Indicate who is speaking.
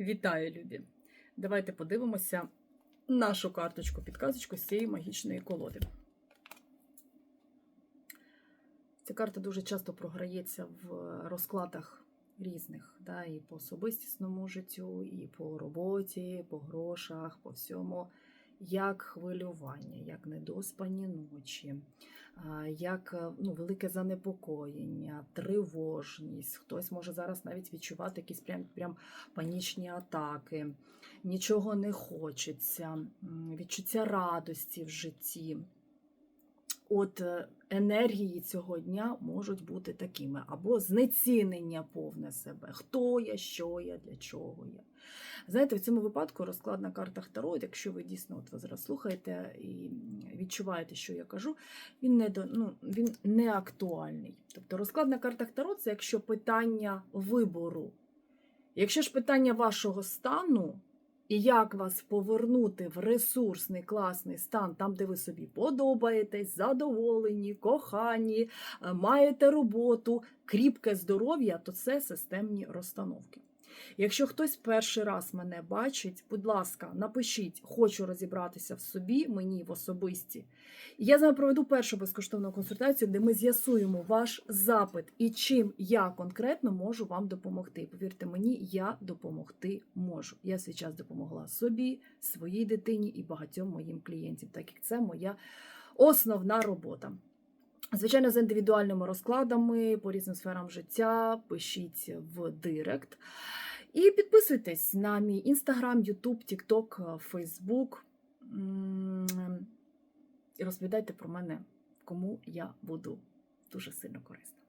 Speaker 1: Вітаю, любі! Давайте подивимося нашу карточку підказочку з цієї магічної колоди. Ця карта дуже часто програється в розкладах різних, да, і по особистісному життю, і по роботі, по грошах, по всьому. Як хвилювання, як недоспані ночі, як е, ну, велике занепокоєння, тривожність. Хтось може зараз навіть відчувати якісь прям, прям панічні атаки, нічого не хочеться, відчуття радості в житті. От е, енергії цього дня можуть бути такими, або знецінення повне себе. Хто я, що я, для чого я. Знаєте, в цьому випадку розклад на картах Таро, якщо ви дійсно от ви зараз слухаєте і відчуваєте, що я кажу, він не, до, ну, він не актуальний. Тобто розклад на картах Таро це якщо питання вибору. Якщо ж питання вашого стану, і як вас повернути в ресурсний класний стан, там, де ви собі подобаєтесь, задоволені, кохані, е, маєте роботу, кріпке здоров'я, то це системні розстановки. Якщо хтось перший раз мене бачить, будь ласка, напишіть, хочу розібратися в собі, мені в особисті. Я з вами проведу першу безкоштовну консультацію, де ми з'ясуємо ваш запит і чим я конкретно можу вам допомогти. Повірте мені, я допомогти можу. Я свій час допомогла собі, своїй дитині і багатьом моїм клієнтам, так як це моя основна робота. Звичайно, з індивідуальними розкладами по різним сферам життя пишіть в Директ. І підписуйтесь на мій інстаграм, Ютуб, Тікток, Фейсбук. І розповідайте про мене, кому я буду дуже сильно корисна.